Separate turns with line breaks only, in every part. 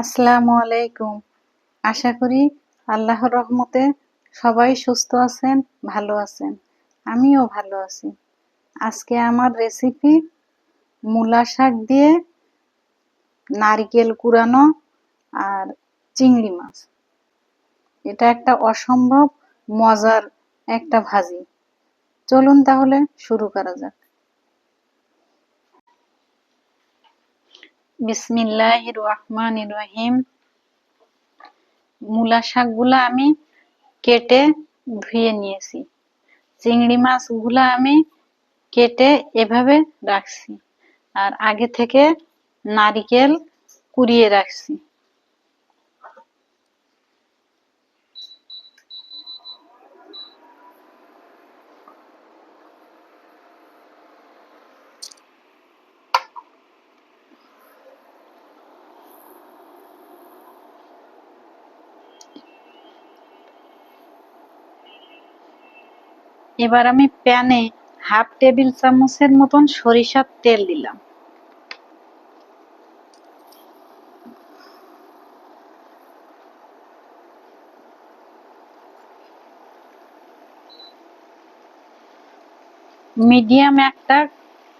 আসসালামু আলাইকুম। আশা করি আল্লাহর রহমতে সবাই সুস্থ আছেন, ভালো আছেন। আমিও ভালো আছি। আজকে আমার রেসিপি মূলা শাক দিয়ে নারিকেল কুড়ানো আর চিংড়ি মাছ। এটা একটা অসম্ভব মজার একটা ভাজি। চলুন তাহলে শুরু করা যাক। বিসমিল্লাহ রহমান রহিম মূলা শাকগুলা আমি কেটে ধুয়ে নিয়েছি। চিংড়ি মাছগুলা আমি কেটে এভাবে রাখছি। আর আগে থেকে নারিকেল কুড়িয়ে রাখছি। এবার আমি প্যানে হাফ টেবিল চামচের মতন সরিষার তেল দিলাম। মিডিয়াম একটা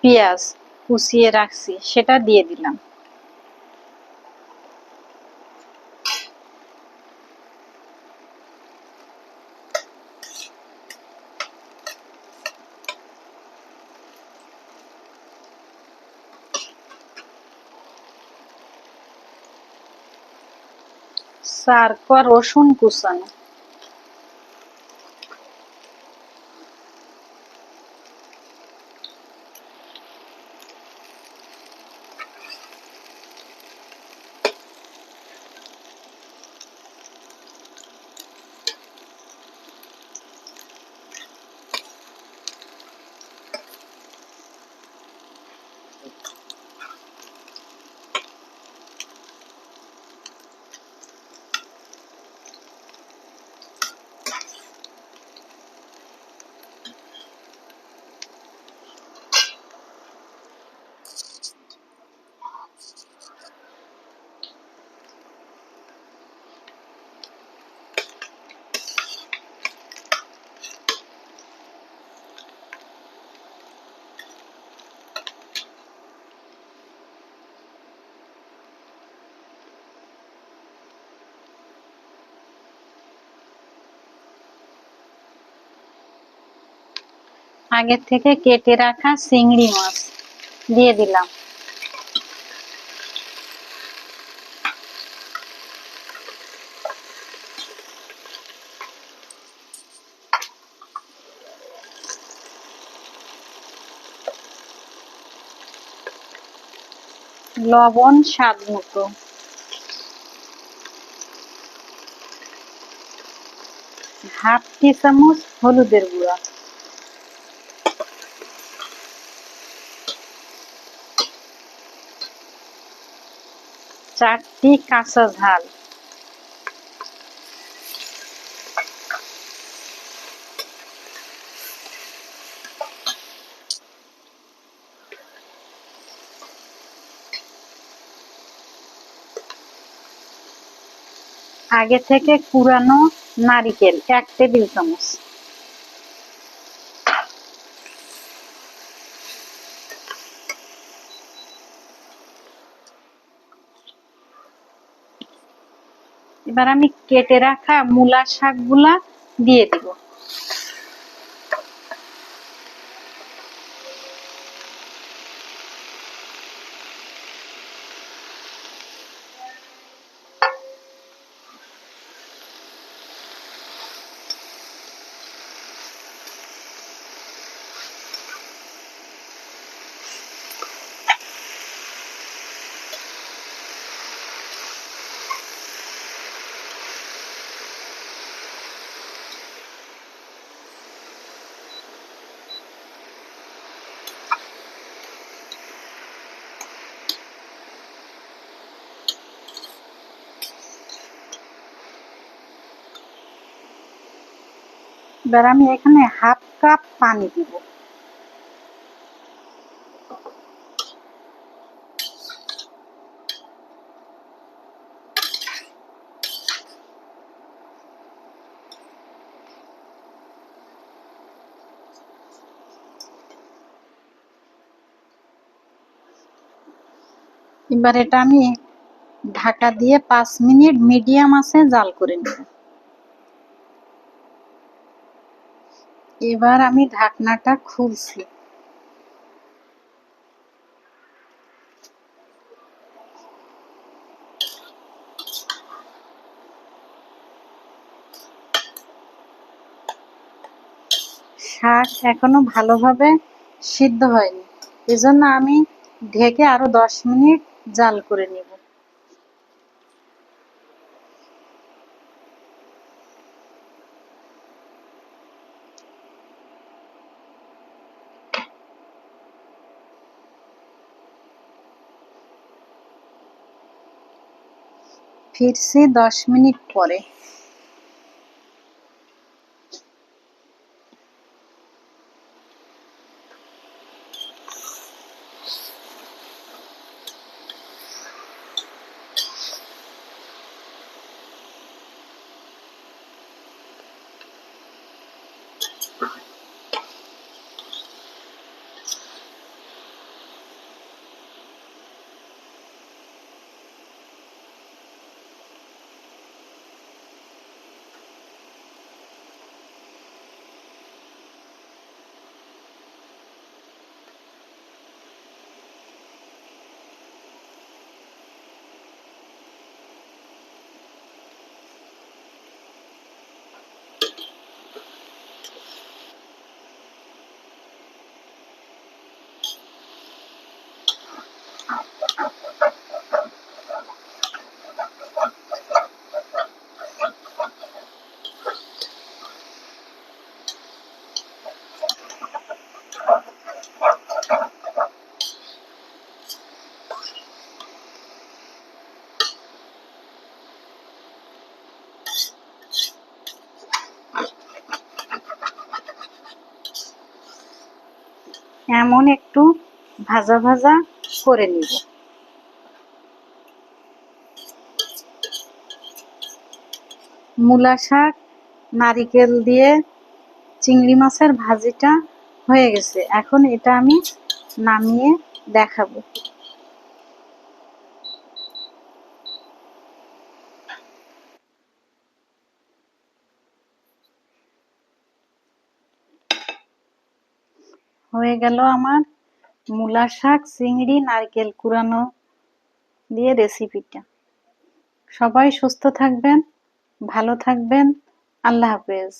পেঁয়াজ কুচিয়ে রাখছি, সেটা দিয়ে দিলাম। কোয়া রসুন কুচানো। আগে থেকে কেটে রাখা চিংড়ি মাছ। দিয়ে দিলাম। লবণ স্বাদ মতো। হাফ টি চামচ হলুদের গুঁড়া। চারটি কাঁচা ঝাল। আগে থেকে কুড়ানো নারিকেল এক টেবিল চামচ। এবার আমি কেটে রাখা মূলা শাকগুলা দিয়ে দিব। এবার আমি এখানে হাফ কাপ পানি দিব। এবার এটা আমি ঢাকা দিয়ে পাঁচ মিনিট মিডিয়াম আছে জাল করে নেব। এবার আমি ঢাকনাটা খুলছি। শাক এখনও ভালোভাবে সিদ্ধ হয়নি। এজন্য আমি ঢেকে আরও দশ মিনিট জাল করে নিব। ফিরছি দশ মিনিট পরে। এমন একটু ভাজা ভাজা করে নিব। মূলা শাক, নারিকেল দিয়ে চিংড়ি মাছের ভাজিটা হয়ে গেছে। এখন এটা আমি নামিয়ে দেখাবো। হয়ে গেল আমার মূলা শাক, চিংড়ি, নারকেল কুড়ানো দিয়ে রেসিপিটা সবাই সুস্থ থাকবেন, ভালো থাকবেন, আল্লাহ হাফেজ।